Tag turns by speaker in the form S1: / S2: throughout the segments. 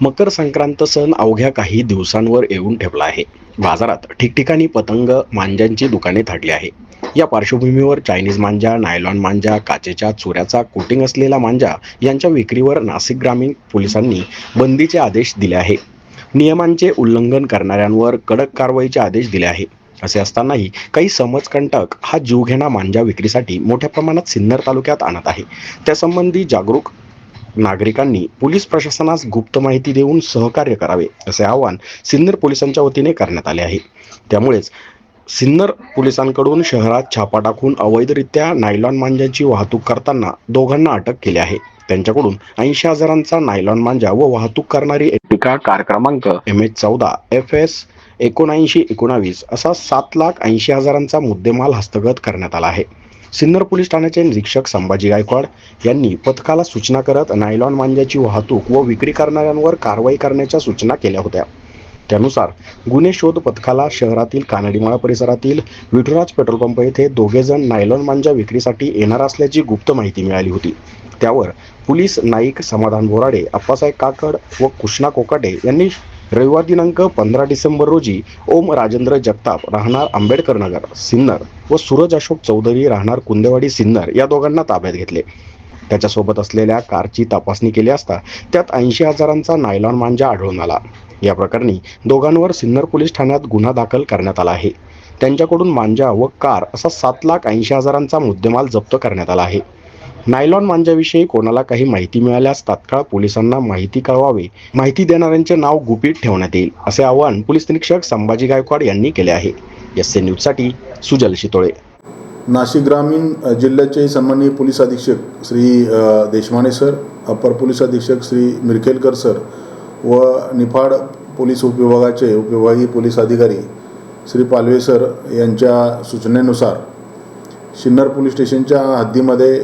S1: मकर संक्रांत सण अवघ्या काही दिवसांवर येऊन ठेवला आहे. बाजारात ठिकठिकाणी पतंग मांजांची दुकाने थाटली आहे. या पार्श्वभूमीवर चायनीज मांजा नायलॉन मांजा काचेच्या चोऱ्याचा कोटिंग असलेला मांजा यांच्या विक्रीवर नाशिक ग्रामीण पोलिसांनी बंदीचे आदेश दिले आहे. नियमांचे उल्लंघन करणाऱ्यांवर कडक कारवाईचे आदेश दिले आहे. असे असतानाही काही समजकंटक हा जीवघेणा मांजा विक्रीसाठी मोठ्या प्रमाणात सिन्नर तालुक्यात आणत आहे. त्यासंबंधी जागरूक नागरिकांनी पोलीस प्रशासनास गुप्त माहिती देऊन सहकार्य करावे असे आवाहन सिन्नर पोलिसांच्या वतीने करण्यात आले आहे. त्यामुळेच सिन्नर पोलिसांकडून शहरात छापा टाकून अवैधरित्या नायलॉन मांजाची वाहतूक करताना दोघांना अटक केली आहे. त्यांच्याकडून ऐंशी हजारांचा नायलॉन मांजा व वाहतूक करणारी एटिका कार क्रमांक एम एच चौदा एफ एस एकोणऐंशी एकोणावीस असा सात लाख ऐंशी हजारांचा मुद्देमाल हस्तगत करण्यात आला आहे. सिन्नर पोलीस ठाण्याचे निरीक्षक संभाजी गायकवाड यांनी पथकाला सूचना करत नायलॉन मांजाची वाहतूक व विक्री करणाऱ्यांवर कारवाई करण्याच्या सूचना केल्या होत्या. त्यानुसार गुन्हे शोध पथकाला शहरातील कानडीमाळा परिसरातील विठुराज पेट्रोल पंप येथे दोघे जण नायलॉन मांजा विक्रीसाठी येणार असल्याची गुप्त माहिती मिळाली होती. त्यावर पोलीस नाईक समाधान बोराडे अप्पासाहेब काकड व कृष्णा कोकाटे यांनी रविवार दिनांक पंधरा डिसेंबर रोजी ओम राजेंद्र जगताप राहणार आंबेडकर नगर सिन्नर व सूरज अशोक चौधरी राहणार कुंदेवाडी सिन्नर या दोघांना ताब्यात घेतले. त्याच्यासोबत असलेल्या कारची तपासणी केली असता त्यात ऐंशी हजारांचा नायलॉन मांजा आढळून आला. या प्रकरणी दोघांवर सिन्नर पोलीस ठाण्यात गुन्हा दाखल करण्यात आला आहे. त्यांच्याकडून मांजा व कार असा सात लाख ऐंशी हजारांचा मुद्देमाल जप्त करण्यात आला आहे. नायलॉन मांजाविषयी कोणाला काही माहिती मिळाल्यास तात्काळ पोलिसांना माहिती कळवावी. माहिती देणाऱ्यांचे नाव गुपित ठेवण्यात येईल असे आवाहन पोलीस निरीक्षक संभाजी गायकवाड यांनी केले आहे. एस ए न्यूजसाठी सुजल शितोळे.
S2: नाशिक ग्रामीण जिल्ह्याचे सन्माननीय पोलीस अधीक्षक श्री देशमाने सर अपर पोलीस अधीक्षक श्री मिरखेलकर सर व निफाड पोलीस उपविभागाचे उपविभागीय पोलीस अधिकारी श्री पालवे सर यांच्या सूचनेनुसार सिन्नर पोलीस स्टेशनच्या हद्दीमध्ये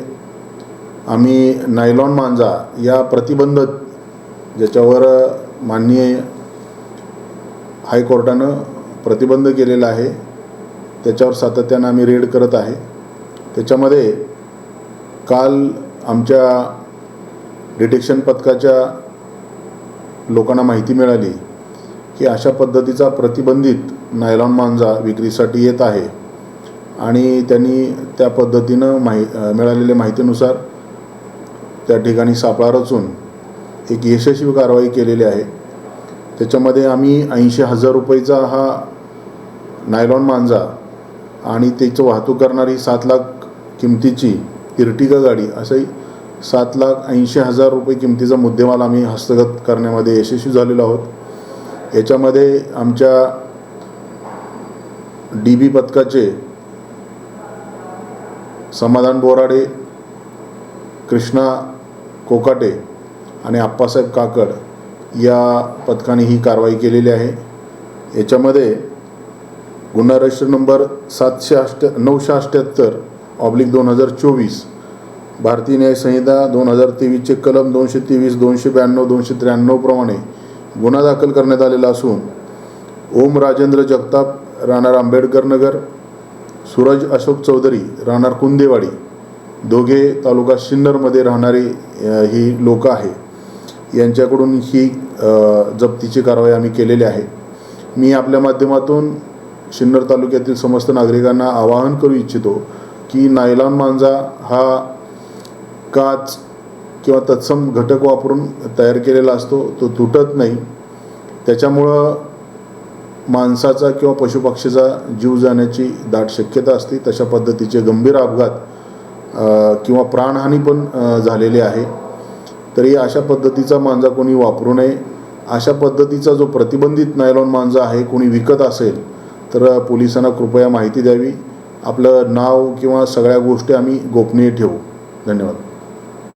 S2: आम्ही नायलॉन मांजा या प्रतिबंध ज्याच्यावर माननीय हायकोर्टानं प्रतिबंध केलेला आहे त्याच्यावर सातत्यानं आम्ही रेड करत आहे. त्याच्यामध्ये काल आमच्या डिटेक्शन पथकाच्या लोकांना माहिती मिळाली की अशा पद्धतीचा प्रतिबंधित नायलॉन मांजा विक्रीसाठी येत आहे. आणि त्यांनी त्या पद्धतीनं माहि मिळालेल्या माहितीनुसार त्या ठिकाणी सापळा रचून एक यशस्वी कारवाई केलेली आहे. त्याच्यामध्ये आम्ही ऐंशी हजार रुपयेचा हा नायलॉन मांजा आणि त्याचं वाहतूक करणारी सात लाख किमतीची इर्टिगा गाडी असंही सात लाख ऐंशी हजार रुपये किमतीचा मुद्देमाल आम्ही हस्तगत करण्यामध्ये यशस्वी झालेलो आहोत. याच्यामध्ये आमच्या डी बी पथकाचे समाधान बोराडे कृष्णा कोकाटे आणि आप्पासाहेब काकड या पथकाने ही कारवाई केलेली आहे. याच्यामध्ये गुन्हा रजिस्टर नंबर सातशे अष्ट नऊशे अठ्ठ्याहत्तर ऑब्लिक दोन हजार चोवीस भारतीय न्याय संहिता दोन हजार तेवीसचे कलम दोनशे तेवीस दोनशे ब्याण्णव दोनशे त्र्याण्णवप्रमाणे गुन्हा दाखल करण्यात आलेला असून ओम राजेंद्र जगताप राहणार आंबेडकर नगर सूरज अशोक चौधरी राहणार कुंदेवाडी दोघे तालुका सिन्नरमध्ये राहणारी ही लोकं आहे. यांच्याकडून ही जप्तीची कारवाई आम्ही केलेली आहे. मी आपल्या माध्यमातून सिन्नर तालुक्यातील समस्त नागरिकांना आवाहन करू इच्छितो की नायलॉन मांजा हा काच किंवा तत्सम घटक वापरून तयार केलेला असतो तो तुटत नाही. त्याच्यामुळं माणसाचा किंवा पशुपक्षीचा जीव जाण्याची दाट शक्यता असते. तशा पद्धतीचे गंभीर अपघात किंवा प्राणहानी पण झालेली आहे. तरी अशा पद्धतीचा मांजा कोणी वापरू नये. अशा पद्धतीचा जो प्रतिबंधित नायलॉन मांजा आहे कोणी विकत असेल तर पोलिसांना कृपया माहिती द्यावी. आपलं नाव किंवा सगळ्या गोष्टी आम्ही गोपनीय ठेवू. धन्यवाद.